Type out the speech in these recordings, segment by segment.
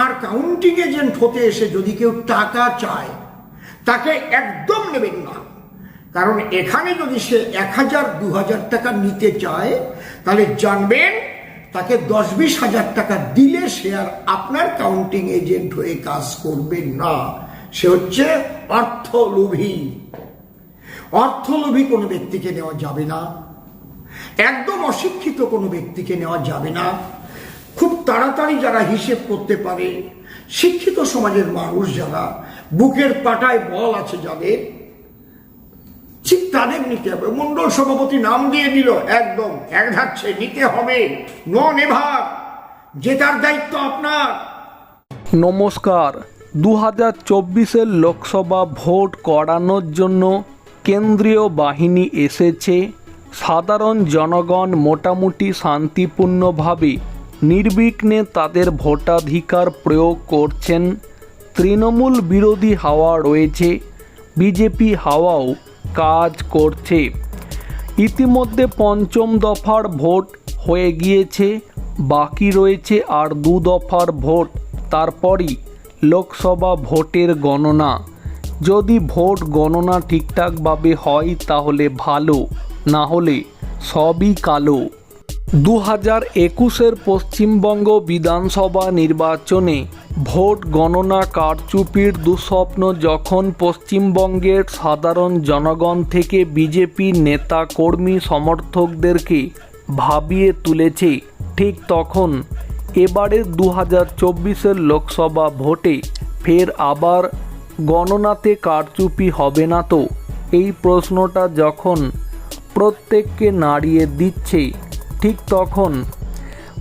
আর counting agent হতে এসে যদি কেউ টাকা চায়, তাকে একদম নেবেন না। কারণ এখানে যদি সে এক হাজার, দু হাজার টাকা নিতে চায়, তাহলে জানবেন তাকে দশ, বিশ হাজার টাকা দিলে সে আর আপনার কাউন্টিং এজেন্ট হয়ে কাজ করবে না। সে হচ্ছে অর্থলোভী। অর্থলোভী কোনো ব্যক্তিকে নেওয়া যাবে না। একদম অশিক্ষিত কোনো ব্যক্তিকে নেওয়া যাবে না। খুব তাড়াতাড়ি যারা হিসেব করতে পারে, শিক্ষিত সমাজের মানুষ যারা, বুকের পাটায় বল আছে যাদের, ঠিক তাদের নিতে হবে। মন্ডল সভাপতি নাম দিয়ে দিল, একদম এক ধাচ্ছে নিতে হবে। নন এভার, জেতার দায়িত্ব আপনার। নমস্কার। দু হাজার চব্বিশের লোকসভা ভোট করানোর জন্য কেন্দ্রীয় বাহিনী এসেছে। সাধারণ জনগণ মোটামুটি শান্তিপূর্ণভাবে নির্বিঘ্নে তাদের ভোটাধিকার প্রয়োগ করছেন। তৃণমূল বিরোধী হাওয়া রয়েছে, বিজেপি হাওয়াও কাজ করছে। ইতিমধ্যে পঞ্চম দফার ভোট হয়ে গিয়েছে, বাকি রয়েছে আর দু দফার ভোট। তারপরই লোকসভা ভোটের গণনা। যদি ভোট গণনা ঠিকঠাকভাবে হয় তাহলে ভালো, না হলে সবই কালো। দু হাজার একুশের পশ্চিমবঙ্গ বিধানসভা নির্বাচনে ভোট গণনা কারচুপির দুঃস্বপ্ন যখন পশ্চিমবঙ্গের সাধারণ জনগণ থেকে বিজেপি নেতা কর্মী সমর্থকদেরকে ভাবিয়ে তুলেছে, ঠিক তখন এবারের দু হাজার চব্বিশের লোকসভা ভোটে ফের আবার গণনাতে কারচুপি হবে না তো? এই প্রশ্নটা যখন প্রত্যেককে নাড়িয়ে দিচ্ছে ঠিক তখন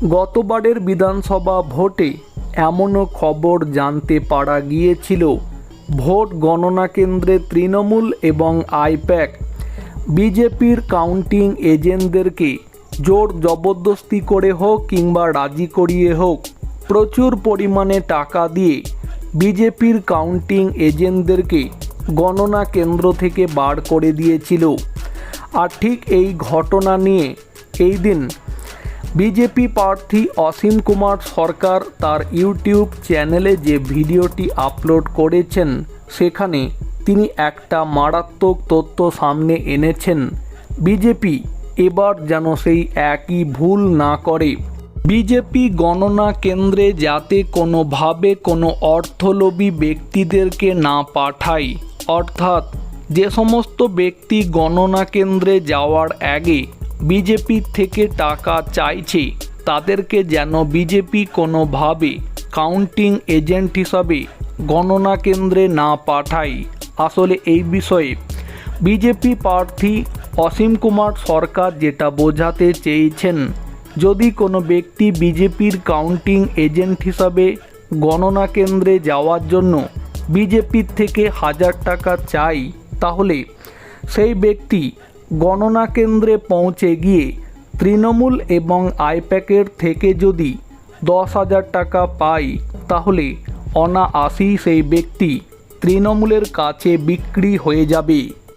গতবারের বিধানসভা ভোটে এমনও খবর জানতে পারা গিয়েছিল। ভোট গণনা কেন্দ্রে তৃণমূল এবং আইপ্যাক বিজেপির কাউন্টিং এজেন্টদেরকে জোর জবরদস্তি করে হোক কিংবা রাজি করিয়ে হোক, প্রচুর পরিমাণে টাকা দিয়ে বিজেপির কাউন্টিং এজেন্টদেরকে গণনা কেন্দ্র থেকে বার করে দিয়েছিল। আর ঠিক এই ঘটনা নিয়ে এই দিন বিজেপি প্রার্থী অসীম কুমার সরকার তার ইউটিউব চ্যানেলে যে ভিডিওটি আপলোড করেছেন, সেখানে তিনি একটা মারাত্মক তথ্য সামনে এনেছেন। বিজেপি এবার যেন সেই একই ভুল না করে। বিজেপি গণনা কেন্দ্রে যাতে কোনোভাবে কোনো অর্থলোভী ব্যক্তিদেরকে না পাঠায়, অর্থাৎ যে সমস্ত ব্যক্তি গণনা কেন্দ্রে যাওয়ার আগে বিজেপির থেকে টাকা চাইছে। তাদেরকে যেন বিজেপি কোনোভাবে কাউন্টিং এজেন্ট হিসাবে গণনা কেন্দ্রে না পাঠায়। আসলে এই বিষয়ে বিজেপি প্রার্থী অসীম কুমার সরকার যেটা বোঝাতে চেয়েছেন, যদি কোনো ব্যক্তি বিজেপির কাউন্টিং এজেন্ট হিসাবে গণনা কেন্দ্রে যাওয়ার জন্য বিজেপির থেকে হাজার টাকা চাই তাহলে সেই ব্যক্তি গণনা কেন্দ্রে পৌঁছে গিয়ে তৃণমূল এবং আইপ্যাকের থেকে যদি দশ হাজার টাকা পাই, তাহলে অনায়াসেই সেই ব্যক্তি তৃণমূলের কাছে বিক্রি হয়ে যাবে।